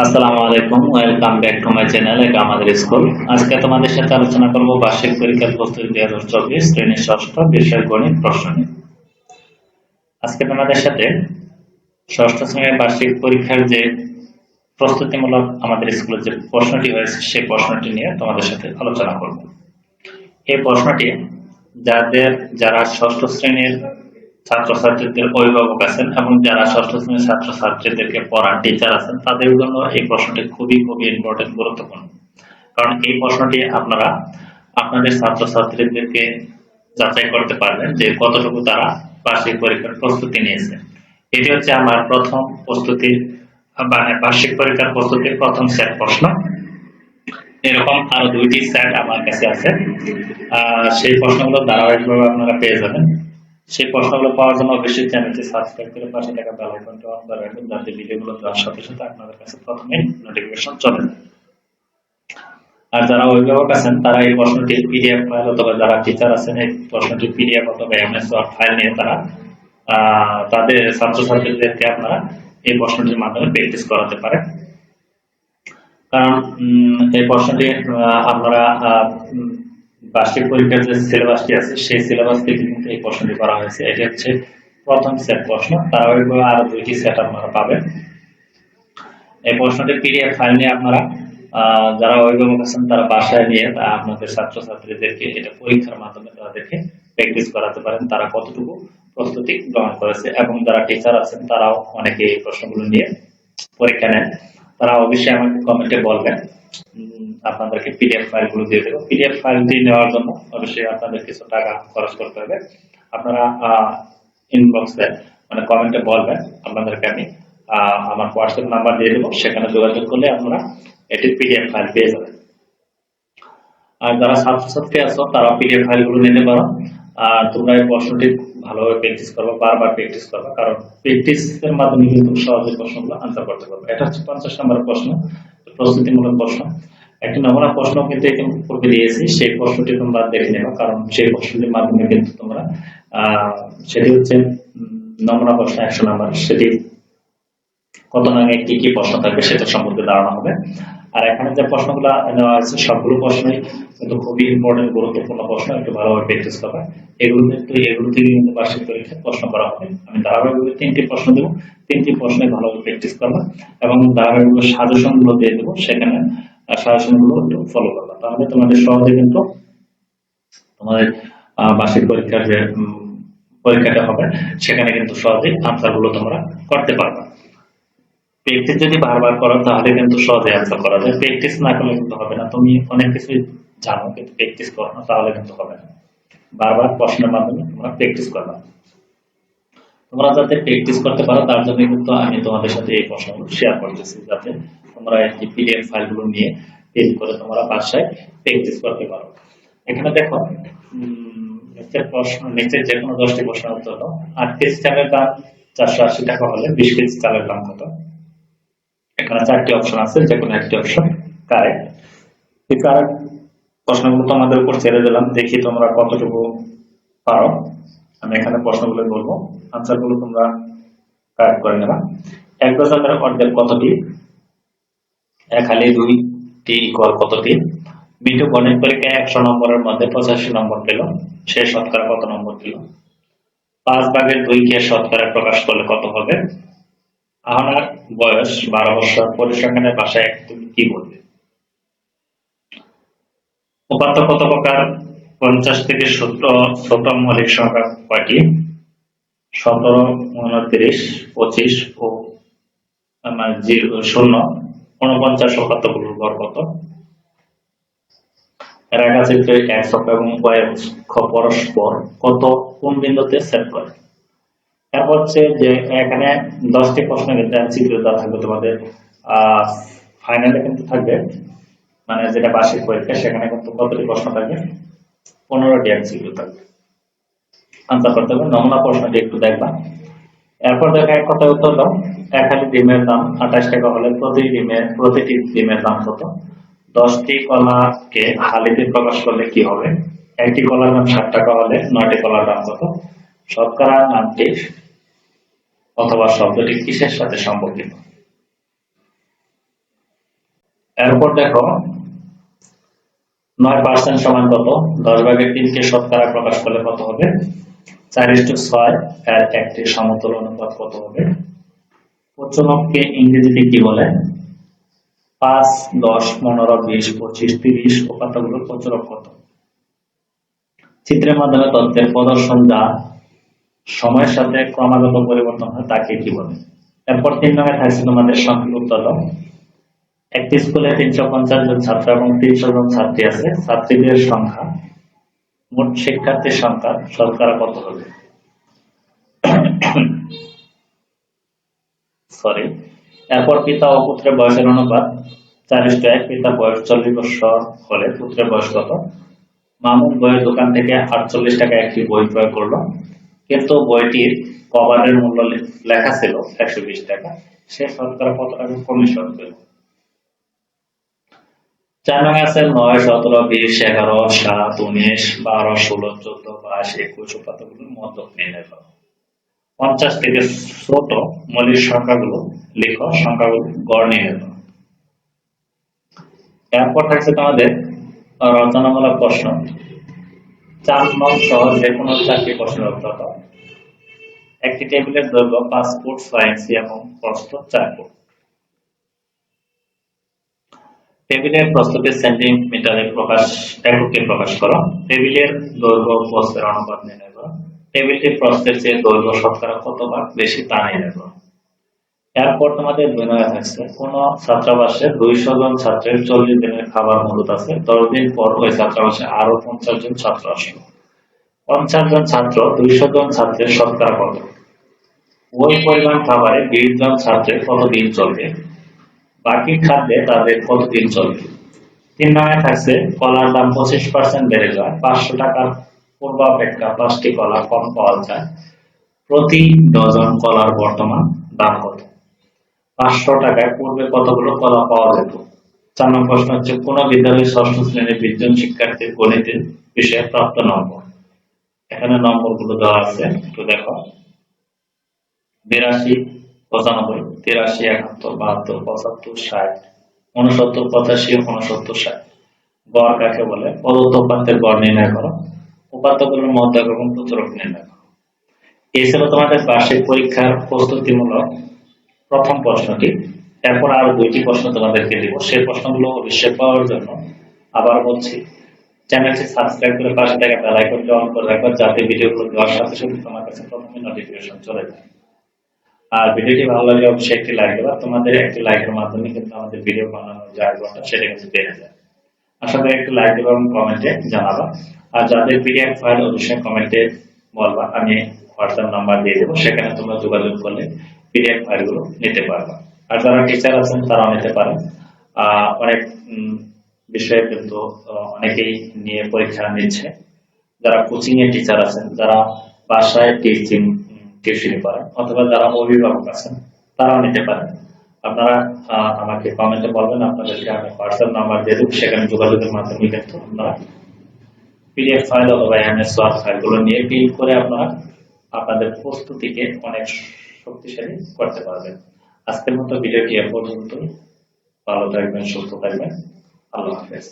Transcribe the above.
আজকে তোমাদের সাথে আলোচনা বার্ষিক পরীক্ষার প্রস্তুতি শ্রেণির ষষ্ঠ বিষয় আজকে তোমাদের সাথে ষষ্ঠ শ্রেণির বার্ষিক পরীক্ষার যে প্রস্তুতিমূলক আমাদের স্কুলের যে প্রশ্নটি হয়েছে, সেই প্রশ্নটি নিয়ে তোমাদের সাথে আলোচনা করব। এই প্রশ্নটি যাদের, যারা ষষ্ঠ শ্রেণির ছাত্রছাত্রীদের অভিভাবক আছেন এবং যারা ষষ্ঠ শ্রেণির ছাত্রছাত্রীদেরকে পড়ান টিচার আছেন, তাদের জন্য এই প্রশ্নটি খুবই খুবই ইম্পর্টেন্ট গুরুত্বপূর্ণ। কারণ এই প্রশ্নটি আপনারা আপনাদের ছাত্রছাত্রীদেরকে যাচাই করতে পারবেন যে কতটুকু তারা বার্ষিক পরীক্ষার প্রস্তুতি নিয়েছে। এটি হচ্ছে আমার প্রথম প্রস্তুতির মানে বার্ষিক পরীক্ষার প্রস্তুতির প্রথম সেট প্রশ্ন। এরকম আরও দুইটি সেট আমার কাছে আছে। সেই প্রশ্নগুলো ধারাবাহিকভাবে আপনারা পেয়ে যাবেন। সেই প্রশ্নগুলো পাওয়ার জন্য অবশ্যই চ্যানেলটি সাবস্ক্রাইব করে পাশে থাকা বেল আইকনটি অন করে রাখবেন যাতে ভিডিওগুলো দেওয়ার সাথে সাথে আপনাদের কাছে প্রথমে নোটিফিকেশন চলে। যায় আর যারা অভিভাবক আছেন, তারা এই প্রশ্নটি পিডিএফ ফাইল অথবা যারা টিচার আছেন, এই প্রশ্নটি পিডিএফ অথবা এমএস ওয়ার্ড ফাইল নিয়ে তারা তাদের ছাত্রছাত্রীদেরকে আপনারা এই প্রশ্নটির মাধ্যমে প্র্যাকটিস করাতে পারেন। কারণ এই প্রশ্নটি আপনারা বার্ষিক পরীক্ষার যে সিলেবাসটি আছে, সেই সিলেবাস থেকে কিন্তু এই প্রশ্নটি করা হয়েছে। এটি হচ্ছে প্রথম সেট প্রশ্ন। ধারাবাহিকভাবে আরও দুইটি সেট আপনারা পাবেন। এই প্রশ্নটির পিডিএফ ফাইল নিয়ে আপনারা যারা অভিভাবক আছেন, তারা বাসায় নিয়ে আপনাদের ছাত্রছাত্রীদেরকে এটা পরীক্ষার মাধ্যমে তাদেরকে প্র্যাকটিস করাতে পারেন। তারা কতটুকু প্রস্তুতি গ্রহণ করেছে এবং যারা টিচার আছেন, তারাও অনেকে এই প্রশ্নগুলো নিয়ে পরীক্ষা নেন। তারা অবশ্যই আমাকে কমেন্টে বলবেন। আপনাদেরকে পিডিএফ ফাইলগুলো দিয়ে দেবো। পিডিএফ ফাইলটি নেওয়ার জন্য অবশ্যই আপনাদের কিছু টাকা খরচ করতে হবে। আপনারা ইনবক্সে মানে কমেন্টে বলবেন আপনাদেরকে আমি আমার হোয়াটসঅ্যাপ নাম্বার দিয়ে দেবো। সেখানে যোগাযোগ করলে আপনারা এটির পিডিএফ ফাইল পেয়ে যাবেন। আর যারা ছাত্রছাত্রী আছো তারা পিডিএফ ফাইলগুলো নিতে পারো। আর তোমরা এই প্রশ্নটি ভালোভাবে প্র্যাকটিস করবে, বারবার প্র্যাকটিস করবে, কারণ প্র্যাকটিসের মাধ্যমে কিন্তু সহজে প্রশ্নগুলো আনসার করতে পারবে। এটা হচ্ছে পঞ্চাশ নম্বর প্রশ্ন, প্রস্তুতিমূলক প্রশ্ন। একটি নমুনা প্রশ্ন কিন্তু পূর্বে দিয়েছি, সেই প্রশ্নটি তোমরা দেখে নেবে, কারণ সেই প্রশ্নটির মাধ্যমে কিন্তু তোমরা সেটি হচ্ছে নমুনা প্রশ্ন একশো নম্বর। সেটি কত নামে কি কি প্রশ্ন থাকবে সেটা সম্পর্কে ধারণা হবে। আর এখানে যে প্রশ্নগুলো নেওয়া হয়েছে, সবগুলো প্রশ্নই কিন্তু খুবই ইম্পর্টেন্ট গুরুত্বপূর্ণ প্রশ্ন, একটু ভালোভাবে প্র্যাকটিস করবে। এগুলো কিন্তু এগুলো থেকে কিন্তু বার্ষিক পরীক্ষায় প্রশ্ন করা হবে। আমি ধারাবাহিকভাবে তিনটি প্রশ্ন দেবো। তিনটি প্রশ্নে ভালোভাবে প্র্যাকটিস করবে এবং ধারাবাহিকভাবে সাজেশনগুলো দিয়ে দেবো। সেখানে সাজেশনগুলো একটু ফলো করবে। তাহলে তোমাদের সহজে কিন্তু তোমাদের বার্ষিক পরীক্ষার যে পরীক্ষাটা হবে, সেখানে কিন্তু সহজেই আনসারগুলো তোমরা করতে পারবে। প্র্যাকটিস যদি বারবার করো, তাহলে কিন্তু সহজে অ্যান্সার করা যায়। প্র্যাকটিস না করলে কিন্তু হবে না। তুমি অনেক কিছুই জানো, কিন্তু প্র্যাকটিস করো না, তাহলে কিন্তু হবে না। বারবার প্রশ্নের মাধ্যমে তোমরা প্র্যাকটিস করবে। তোমরা যাতে প্র্যাকটিস করতে পারো, তার জন্য কিন্তু আমি তোমাদের সাথে এই প্রশ্নগুলো শেয়ার করতেছি, যাতে তোমরা এই পিডিএফ ফাইলগুলো নিয়ে ফিল করে তোমরা বাসায় প্র্যাকটিস করতে পারো। এখানে দেখো নিচের প্রশ্ন নিচের যে কোনো দশটি প্রশ্নের উত্তর আট কেজি চালের দাম চারশো আশি টাকা হলে বিশ কেজি চালের দাম কত? এখানে চারটি অপশন আছে যে কোনো একটি অপশন কারেক্ট এই কারেক্ট প্রশ্নগুলো তোমাদের উপর ছেড়ে দিলাম, দেখি তোমরা কতটুকু পারো। আমি এখানে প্রশ্নগুলো বলব আনসারগুলো তোমরা কারেক্ট করে নেবা। এক দশকের অর্ধেক কতটি এক হালি দুইটি ইকুয়াল কতটি বিটু গণিত পরীক্ষায় একশো নম্বরের মধ্যে পঁচাশি নম্বর পেল? সে শতকরা কত নম্বর পেল? পাঁচ ভাগের দুইকে শতকরা প্রকাশ করলে কত হবে? আহনার বয়স বারো বছর, পরিসংখ্যানের ভাষায় তুমি কি বলবে? উপাত্ত কত প্রকার? পঞ্চাশ থেকে সত্তর ছোট মৌলিক সংখ্যা কয়টি? সতেরো, উনত্রিশ, পঁচিশ ও আমার জিরো শূন্য। উনপঞ্চাশ শতাব্দগুলোর গড় কত? রেখাচিত্রে এক সংখ্যা এবং অক্ষ পরস্পর কত কোন বিন্দুতে সেট করে? তারপর হচ্ছে যে এখানে দশটি প্রশ্ন কিন্তু এমসিকিউ দেওয়া থাকবে তোমাদের। ফাইনালে কিন্তু থাকবে। মানে যেটা বার্ষিক পরীক্ষা, সেখানে কিন্তু কতটি প্রশ্ন থাকবে? পনেরোটি এমসিকিউ থাকবে আনসার করতে হবে নমুনা প্রশ্নটি একটু দেখবা। এরপর দেখা, এক কথা উত্তর দাও। এক হালি ডিমের দাম, আঠাশ টাকা হলে প্রতি ডিমের প্রতিটি ডিমের দাম কত? দশটি কলাকে হালিতে প্রকাশ করলে কি হবে? একটি কলার দাম ষাট টাকা হলে নয়টি কলার দাম কত? শতকরা নামটি অথবা শব্দটি কিসের সাথে সম্পর্কিত? এরপর দেখো, নয় পার্সেন্ট সমান কত? দশ ভাগের তিনকে শতকরা প্রকাশ করলে কত হবে? চার ইস্টু ছয় এর একটি সমতল অনুপাত কত হবে? প্রচনককে ইংরেজিতে কি বলে? পাঁচ, দশ, পনেরো, বিশ, পঁচিশ, তিরিশ উপাত্তগুলোর প্রচুরক কত? চিত্রের মাধ্যমে তথ্যের প্রদর্শন যা সময়ের সাথে ক্রমাগত পরিবর্তন হয়, তাকে কি বলে? এরপর তিন নম্বরে থাকছে তোমাদের সংক্ষিপ্ত একটি স্কুলে তিনশো পঞ্চাশ জন ছাত্র এবং তিনশো জন ছাত্রী আছে। ছাত্রীদের সংখ্যা, মোট শিক্ষার্থীর সংখ্যা শতকরা কত হবে? সরি এরপর পিতা ও পুত্রের বয়সের অনুপাত চারিশ এক পিতা বয়স চল্লিশ বছর হলে পুত্রের বয়স কত? মামুন বইয়ের দোকান থেকে আটচল্লিশ টাকা একটি বই ক্রয় করল। কিন্তু বইটির কভারের মূল্য লেখা ছিল একশো বিশ টাকা। সে শতকরা কত টাকা কমিশন পেল চার নং আছে নয়, সতেরো, বিশ, এগারো, সাত, উনিশ, বারো, ষোলো, চোদ্দ, বাইশ, একুশ উপাত্তগুলোর মধ্যক নির্ণয় করো। পঞ্চাশ থেকে ছোট মৌলিক সংখ্যাগুলো লেখো, সংখ্যাগুলো গড় নির্ণয় করো। এরপর থাকছে তোমাদের রচনামূলক প্রশ্ন। চার নং সহ যে কোনো প্রশ্নের উত্তর একটি টেবিলের দৈর্ঘ্য পাঁচ ফুট ছয় ইঞ্চি এবং প্রস্থ চার ফুট। টেবিলের প্রস্তুতি সেন্টিমিটারে প্রকাশ এককে প্রকাশ করো। টেবিলের দৈর্ঘ্য ও প্রস্থের অনুপাত নির্ণয় করো। টেবিলটির প্রস্থের চেয়ে দৈর্ঘ্য শতকরা কত বেশি তা নির্ণয় করো। এরপর তোমাদের নম্বরে থাকছে কোন ছাত্রাবাসে দুইশো জন ছাত্রের চল্লিশ দিনের খাবার মজুত আছে। দশ দিন পর ওই ছাত্রাবাসে আরও পঞ্চাশ জন ছাত্র আসলো পঞ্চাশ জন ছাত্র দুইশো জন ছাত্রের শতকরা কত? ওই পরিমাণ খাবারে বিশ জন ছাত্রের কতদিন চলবে? বাকি খাদ্যে তাদের কতদিন চলবে? তিন নম্বরে থাকছে, কলার দাম পঁচিশ পার্সেন্ট বেড়ে যায়। পাঁচশো টাকার পূর্বাপেক্ষা পাঁচটি কলা কম পাওয়া যায়। প্রতি ডজন কলার বর্তমান দাম কত? পাঁচশো টাকায় পূর্বে কতগুলো কলা পাওয়া যেত? চার নম্বর প্রশ্ন হচ্ছে, কোন বিদ্যালয়ের ষষ্ঠ শ্রেণির বিশজন শিক্ষার্থীর গণিতের বিষয়ে প্রাপ্ত নম্বর? এখানে নম্বরগুলো দেওয়া আছে, একটু দেখো। বিরাশি, পঁচানব্বই, তিরাশি, একাত্তর, বাহাত্তর, পঁচাত্তর, ষাট উনসত্তর পঁচাশি উনসত্তর ষাট। গড় কাকে বলে? প্রদত্ত উপাত্তের গড় নির্ণয় করো। উপাত্তগুলোর মধ্যে এবং প্রচুরক নির্ণয় করো। এই ছিল তোমাদের বার্ষিক পরীক্ষার প্রস্তুতিমূলক প্রথম প্রশ্নটি। এরপর আরও দুইটি প্রশ্ন তোমাদেরকে দিব। সেই প্রশ্নগুলো অবশ্যই পাওয়ার জন্য আবার বলছি, চ্যানেলটি সাবস্ক্রাইব করে পাশে থাকা বেল অন করে যাতে ভিডিওগুলো দেওয়ার সাথে সাথে তোমার কাছে প্রথমে নোটিফিকেশন চলে যায়। আর ভিডিওটি ভালো লাগলে অবশ্যই একটি লাইক দেবা। তোমাদের একটি লাইকের মাধ্যমে কিন্তু আমাদের ভিডিও বানানোর যে সেটা কিন্তু বেড়ে যায়। আশা করি একটি লাইক দেবা এবং কমেন্টে জানাবা। আর যাদের পিডিএফ ফাইল অবশ্যই কমেন্টে বলবা। আমি হোয়াটসঅ্যাপ নাম্বার দিয়ে দেবো। সেখানে তোমরা যোগাযোগ করলে পিডিএফ ফাইলগুলো নিতে পারবা। আর যারা টিচার আছেন, তারাও নিতে পারেন। অনেক বিষয়ে কিন্তু অনেকেই নিয়ে পরীক্ষা নিচ্ছে। যারা কোচিং এর টিচার আছেন যারা বাসায় টিচিং টিউশনি করেন অথবা যারা অভিভাবক আছেন, তারাও নিতে পারেন। আপনারা আমাকে কমেন্টে বলবেন, আপনাদেরকে আমি হোয়াটসঅ্যাপ নাম্বার দিয়ে দেবো, সেখানে যোগাযোগের মাধ্যমে কিন্তু আপনারা পিডিএফ ফাইল অথবা এমএস ওয়ার্ড ফাইলগুলো নিয়ে ফিল করে আপনারা আপনাদের প্রস্তুতিকে অনেক শক্তিশালী করতে পারবেন। আজকের মতো ভিডিওটি এ পর্যন্ত ভালো থাকবেন সুস্থ থাকবেন। আল্লাহ হাফেজ।